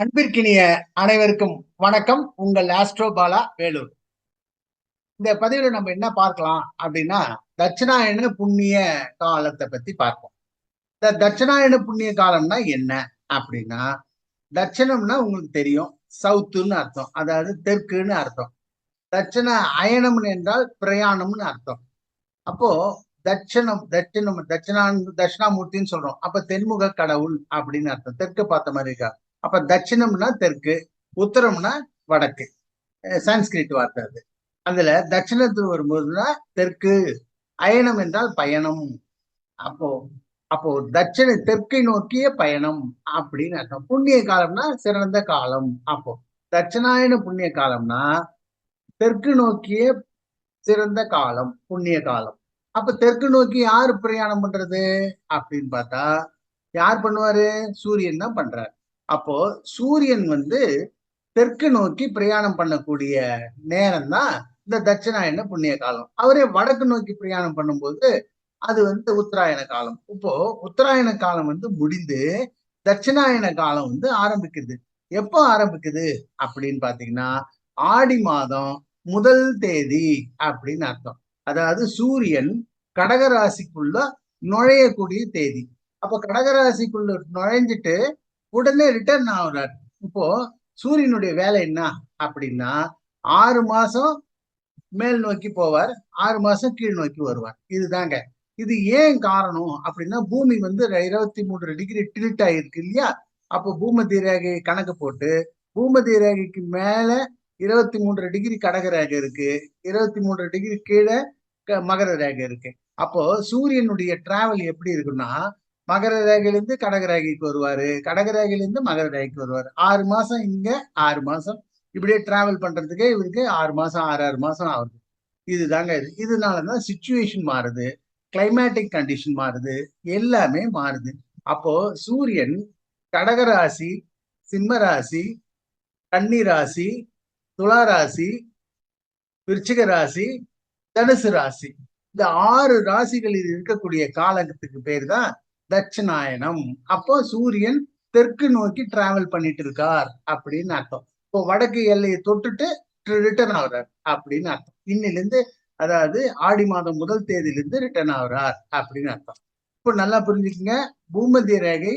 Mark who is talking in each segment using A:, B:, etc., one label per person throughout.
A: அன்பிற்கினிய அனைவருக்கும் வணக்கம். உங்கள் ஆஸ்ட்ரோ பாலா வேலூர். இந்த பதிவில் நம்ம என்ன பார்க்கலாம் அப்படின்னா தட்சிணாயன புண்ணிய காலத்தை பத்தி பார்ப்போம். இந்த தட்சிணாயன புண்ணிய காலம்னா என்ன அப்படின்னா தட்சணம்னா உங்களுக்கு தெரியும் சவுத்துன்னு அர்த்தம். அதாவது தெற்குன்னு அர்த்தம். தட்சிண அயனம்னு என்றால் பிரயாணம்னு அர்த்தம். அப்போ தட்சணம் தட்சிணம் தட்சிணான் தட்சிணாமூர்த்தின்னு சொல்றோம். அப்ப தென்முக கடவுள் அப்படின்னு அர்த்தம். தெற்கு பார்த்த மாதிரி இருக்கா? அப்ப தட்சிணம்னா தெற்கு உத்தரம்னா வடக்கு. சான்ஸ்கிரிட் வார்த்தை அது. அதுல தட்சிணத்துக்கு வரும்போதுனா தெற்கு. அயனம் என்றால் பயணம். அப்போ அப்போ தட்சிண தெற்கை நோக்கிய பயணம் அப்படின்னு அர்த்தம். புண்ணிய காலம்னா சிறந்த காலம். அப்போ தட்சிணாயன புண்ணிய காலம்னா தெற்கு நோக்கிய சிறந்த காலம் புண்ணிய காலம். அப்ப தெற்கு நோக்கி யாரு பிரயாணம் பண்றது? அப்படின்னு பார்த்தா யார் பண்ணுவாரு? சூரியன் தான் பண்றாரு. அப்போ சூரியன் வந்து தெற்கு நோக்கி பிரயாணம் பண்ணக்கூடிய நேரம் தான் இந்த தட்சிணாயன புண்ணிய காலம். அவரே வடக்கு நோக்கி பிரயாணம் பண்ணும்போது அது வந்து உத்தராயண காலம். இப்போ உத்தராயண காலம் வந்து முடிந்து தட்சிணாயன காலம் வந்து ஆரம்பிக்குது. எப்போ ஆரம்பிக்குது அப்படின்னு பாத்தீங்கன்னா ஆடி மாதம் முதல் தேதி அப்படின்னு அர்த்தம். அதாவது சூரியன் கடகராசிக்குள்ள நுழையக்கூடிய தேதி. அப்ப கடகராசிக்குள்ள நுழைஞ்சிட்டு உடனே ரிட்டர்ன் ஆகுறார். இப்போ சூரியனுடைய வேலை என்ன அப்படின்னா ஆறு மாசம் மேல் நோக்கி போவார் ஆறு மாசம் கீழ் நோக்கி வருவார். இதுதாங்க. இது ஏன் காரணம் அப்படின்னா பூமி வந்து இருபத்தி மூன்று டிகிரி டில்ட் ஆயிருக்கு இல்லையா? அப்போ பூமதி ரேகையை கணக்கு போட்டு பூமதி ரேகைக்கு மேல இருபத்தி மூன்று டிகிரி கடக ரேகை இருக்கு இருபத்தி மூன்று டிகிரி கீழே மகர ரேகை இருக்கு. அப்போ சூரியனுடைய டிராவல் எப்படி இருக்குன்னா மகர ரேகையிலிருந்து கடக ரேகைக்கு வருவாரு. கடக ரேகையிலிருந்து மகர ரேகைக்கு வருவாரு. ஆறு மாசம் இங்க ஆறு மாசம். இப்படியே டிராவல் பண்றதுக்கே இவருக்கு ஆறு மாசம் ஆறு ஆறு மாசம் ஆகுது. இதுதாங்க இது. இதனாலதான் சுச்சுவேஷன் மாறுது. கிளைமேட்டிக் கண்டிஷன் மாறுது. எல்லாமே மாறுது. அப்போ சூரியன் கடகராசி சிம்ம ராசி கன்னி ராசி துலா ராசி விருச்சிக ராசி தனுசு ராசி. இந்த ஆறு ராசிகளில் இருக்கக்கூடிய காலத்துக்கு பேர் தான் தட்சிணாயனம். அப்போ சூரியன் தெற்கு நோக்கி டிராவல் பண்ணிட்டு இருக்கார் அப்படின்னு அர்த்தம். இப்போ வடக்கு எல்லையை தொட்டுட்டு ரிட்டர்ன் ஆகுறார் அப்படின்னு அர்த்தம். இன்னிலிருந்து அதாவது ஆடி மாதம் முதல் தேதியிலிருந்து ரிட்டர்ன் ஆகுறார் அப்படின்னு அர்த்தம். இப்போ நல்லா புரிஞ்சுக்கங்க. பூமத்திய ரேகை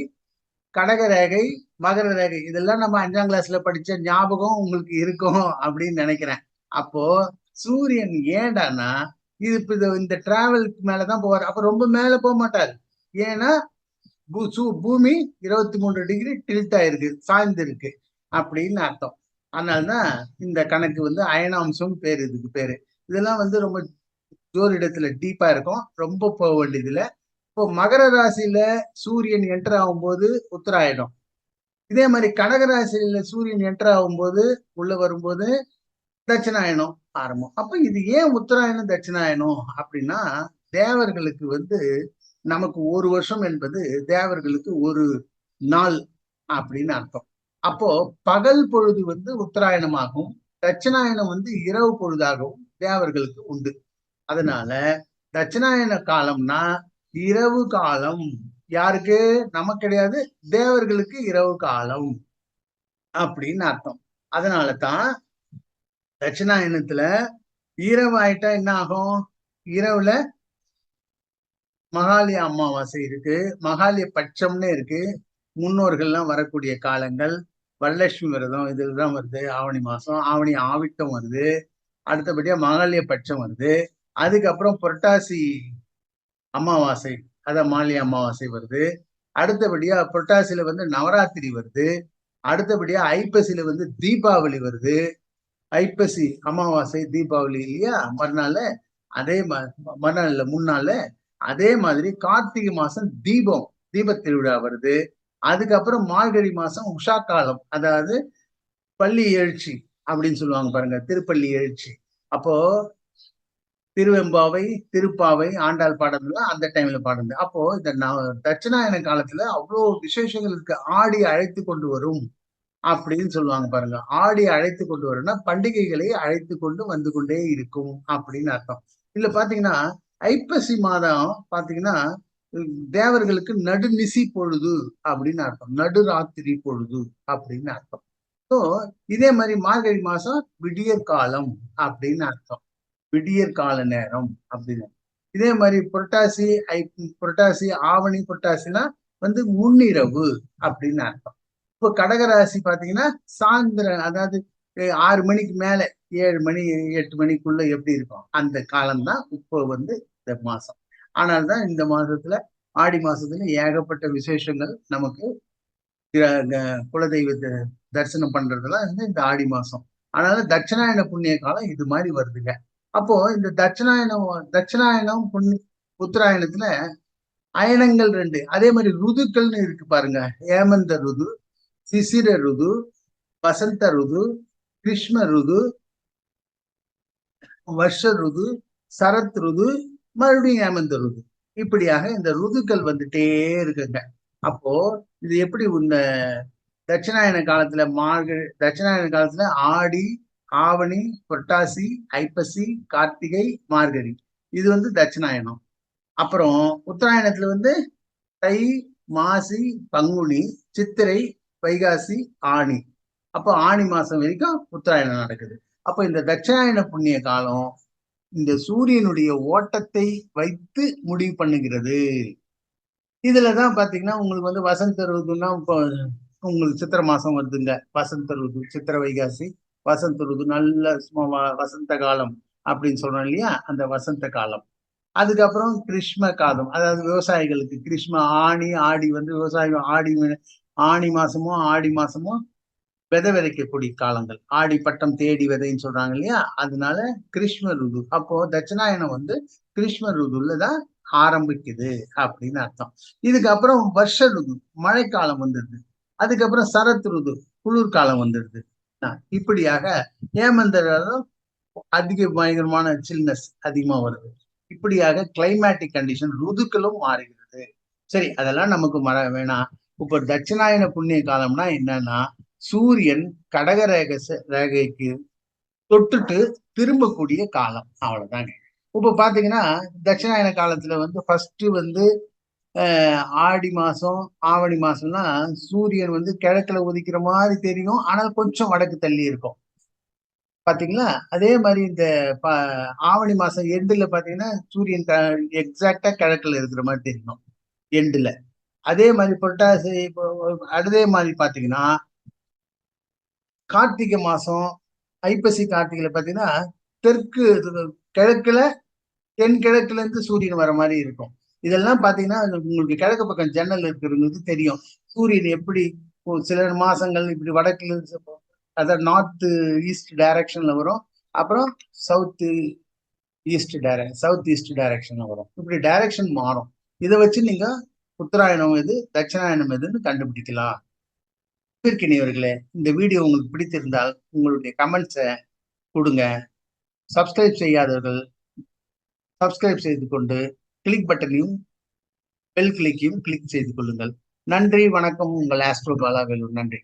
A: கடக ரேகை மகர ரேகை இதெல்லாம் நம்ம அஞ்சாம் கிளாஸ்ல படிச்ச ஞாபகம் உங்களுக்கு இருக்கும் அப்படின்னு நினைக்கிறேன். அப்போ சூரியன் ஏண்டானா இது இப்போ இந்த டிராவலுக்கு மேலதான் போவார். அப்ப ரொம்ப மேல போக மாட்டார். ஏன்னா பூமி இருபத்தி மூன்று டிகிரி டில்ட் ஆயிருக்கு சாய்ந்து இருக்கு அப்படின்னு அர்த்தம். அதனால்தான் இந்த கணக்கு வந்து அயனாம்சம் பேர் இதுக்கு பேரு. இதெல்லாம் வந்து ரொம்ப ஜோரிடத்துல டீப்பா இருக்கும். ரொம்ப போக வேண்டியதுல இப்போ மகர ராசியில சூரியன் என்டர் ஆகும்போது உத்தராயணம். இதே மாதிரி கடக ராசியில சூரியன் என்டர் ஆகும்போது உள்ள வரும்போது தட்சிணாயணம் ஆரம்பம். அப்ப இது ஏன் உத்தராயணம் தட்சிணாயணம் அப்படின்னா தேவர்களுக்கு வந்து நமக்கு ஒரு வருஷம் என்பது தேவர்களுக்கு ஒரு நாள் அப்படின்னு அர்த்தம். அப்போ பகல் பொழுது வந்து உத்தராயணமாகும் தட்சிணாயனம் வந்து இரவு பொழுதாகவும் தேவர்களுக்கு உண்டு. அதனால தட்சிணாயன காலம்னா இரவு காலம். யாருக்கு? நமக்கு கிடையாது தேவர்களுக்கு இரவு காலம் அப்படின்னு அர்த்தம். அதனால தான் தட்சிணாயனத்துல இரவு ஆயிட்டா என்ன ஆகும்? இரவுல மகாலய அமாவாசை இருக்கு. மகாலய பட்சம்னு இருக்கு. முன்னோர்கள்லாம் வரக்கூடிய காலங்கள் வரலட்சுமி விரதம் இதுதான் வருது. ஆவணி மாசம் ஆவணி ஆவிட்டம் வருது. அடுத்தபடியா மகாலய பட்சம் வருது. அதுக்கப்புறம் புரட்டாசி அமாவாசை அதான் மாலிய அமாவாசை வருது. அடுத்தபடியா புரட்டாசியில வந்து நவராத்திரி வருது. அடுத்தபடியா ஐப்பசியில வந்து தீபாவளி வருது. ஐப்பசி அமாவாசை தீபாவளி இல்லையா? மறுநாள் அதே மறுநாள் முன்னால அதே மாதிரி கார்த்திகை மாசம் தீபம் தீப திருவிழா வருது. அதுக்கப்புறம் மார்கழி மாசம் உஷா காலம் அதாவது பள்ளி எழுச்சி அப்படின்னு சொல்லுவாங்க பாருங்க திருப்பள்ளி எழுச்சி. அப்போ திருவெம்பாவை திருப்பாவை ஆண்டாள் பாடுறதுலாம் அந்த டைம்ல பாடுது அப்போ இந்த தட்சிணாயன காலத்துல அவ்வளோ விசேஷங்கள் இருக்கு. ஆடி அழைத்து கொண்டு வரும் அப்படின்னு சொல்லுவாங்க பாருங்க. ஆடி அழைத்து கொண்டு வரும்னா பண்டிகைகளை அழைத்து கொண்டு வந்து கொண்டே இருக்கும் அப்படின்னு அர்த்தம். இதுல பாத்தீங்கன்னா ஐப்பசி மாதம் பாத்தீங்கன்னா தேவர்களுக்கு நடுநிசி பொழுது அப்படின்னு அர்த்தம். நடுராத்திரி பொழுது அப்படின்னு அர்த்தம். ஸோ இதே மாதிரி மார்கழி மாசம் விடியற் காலம் அப்படின்னு அர்த்தம். விடியற் கால நேரம் அப்படின்னு. இதே மாதிரி புரட்டாசி ஐ புரட்டாசி ஆவணி புரட்டாசினா வந்து முன்னிரவு அப்படின்னு அர்த்தம். இப்போ கடகராசி பார்த்தீங்கன்னா சாயந்திரம் அதாவது ஆறு மணிக்கு மேலே ஏழு மணி எட்டு மணிக்குள்ள எப்படி இருக்கும்? அந்த காலம்தான் இப்போ வந்து இந்த மாசம். ஆனால் தான் இந்த மாசத்துல ஆடி மாசத்துல ஏகப்பட்ட விசேஷங்கள் நமக்கு குலதெய்வ தரிசனம் பண்றதெல்லாம் வந்து இந்த ஆடி மாசம். அதனால தட்சிணாயன புண்ணிய காலம் இது மாதிரி வருதுங்க. அப்போ இந்த தட்சிணாயனம் தட்சிணாயனம் புண்ணி உத்தராயணத்துல அயனங்கள் ரெண்டு. அதே மாதிரி ருதுக்கள்னு இருக்கு பாருங்க. ஏமந்த ருது சிசிர ருது வசந்த ருது கிருஷ்ண ருது வருஷ ருது சரத் ருது மறுபடியும் ஏமந்த ருது இப்படியாக இந்த ருதுக்கள் வந்துட்டே இருக்குங்க. அப்போ இது எப்படி உன்ன தட்சிணாயன காலத்துல மார்கழி தட்சிணாயன காலத்துல ஆடி ஆவணி புரட்டாசி ஐப்பசி கார்த்திகை மார்கழி. இது வந்து தட்சிணாயனம். அப்புறம் உத்தராயணத்துல வந்து தை மாசி பங்குனி சித்திரை வைகாசி ஆணி. அப்போ ஆணி மாசம் வரைக்கும் உத்தராயணம் நடக்குது. அப்போ இந்த தட்சிணாயன புண்ணிய காலம் இந்த சூரியனுடைய ஓட்டத்தை வைத்து முடிவு பண்ணுகிறது. இதுலதான் பாத்தீங்கன்னா உங்களுக்கு வந்து வசந்த ருதுன்னா இப்போ உங்களுக்கு சித்திரை மாசம் வருதுங்க. வசந்த ருது சித்திர வைகாசி வசந்த ருது நல்ல வசந்த காலம் அப்படின்னு சொல்றோம் இல்லையா? அந்த வசந்த காலம். அதுக்கப்புறம் கிருஷ்ம காலம். அதாவது விவசாயிகளுக்கு கிருஷ்ம ஆணி ஆடி வந்து விவசாயம் ஆடி ஆணி மாசமும் ஆடி மாசமும் விதை விதைக்கக்கூடிய காலங்கள். ஆடி பட்டம் தேடி விதைன்னு சொல்றாங்க இல்லையா? அதனால கிருஷ்ம ருது. அப்போ தட்சிணாயனம் வந்து கிருஷ்ம ருதுல தான் ஆரம்பிக்குது அப்படின்னு அர்த்தம். இதுக்கப்புறம் வருஷ ருது. மழைக்காலம் வந்துடுது. அதுக்கப்புறம் சரத் ருது. குளிர்காலம் வந்துடுது. இப்படியாக ஏமந்தரும் அதிக பயங்கரமான சில்னஸ் அதிகமா வருது. இப்படியாக கிளைமேட்டிக் கண்டிஷன் ருதுக்களும் மாறுகிறது. சரி அதெல்லாம் நமக்கு மற வேணாம். இப்போ தட்சிணாயன புண்ணிய காலம்னா என்னன்னா சூரியன் கடக ரேக ரேகைக்கு தொட்டுட்டு திரும்பக்கூடிய காலம். அவ்வளவுதாங்க இப்ப பாத்தீங்கன்னா தட்சிணாயன காலத்துல வந்து ஃபர்ஸ்ட் வந்து ஆடி மாசம் ஆவணி மாசம்னா சூரியன் வந்து கிழக்குல உதிக்கிற மாதிரி தெரியும். ஆனால் கொஞ்சம் வடக்கு தள்ளி இருக்கும். பாத்தீங்களா? அதே மாதிரி இந்த ஆவணி மாசம் எண்டுல பாத்தீங்கன்னா சூரியன் எக்ஸாக்டா கிழக்குல இருக்கிற மாதிரி தெரியும். எண்டுல. அதே மாதிரி புரட்டாசி அதே மாதிரி பாத்தீங்கன்னா கார்த்திகை மாசம் ஐப்பசி கார்த்திகைல பாத்தீங்கன்னா தெற்கு கிழக்குல தென்கிழக்குல இருந்து சூரியன் வர மாதிரி இருக்கும். இதெல்லாம் பாத்தீங்கன்னா உங்களுக்கு கிழக்கு பக்கம் ஜன்னல் இருக்கிறவங்களுக்கு தெரியும். சூரியன் எப்படி சில மாசங்கள் இப்படி வடக்குல அதாவது நார்த்து ஈஸ்ட் டைரக்ஷன்ல வரும். அப்புறம் south east direction south east டைரக்ஷன்ல வரும். இப்படி டைரக்ஷன் மாறும். இதை வச்சு நீங்க உத்தராயணம் எது தட்சிணாயணம் எதுன்னு கண்டுபிடிக்கலாம். பிற்கினியவர்களே இந்த வீடியோ உங்களுக்கு பிடித்திருந்தால் உங்களுடைய கமெண்ட்ஸை கொடுங்க. சப்ஸ்கிரைப் செய்யாதவர்கள் சப்ஸ்கிரைப் செய்து கொண்டு கிளிக் பட்டனையும் பெல் கிளிக்கையும் கிளிக் செய்து கொள்ளுங்கள். நன்றி வணக்கம். உங்கள் ஆஸ்ட்ரோ பாலா வேலூர். நன்றி.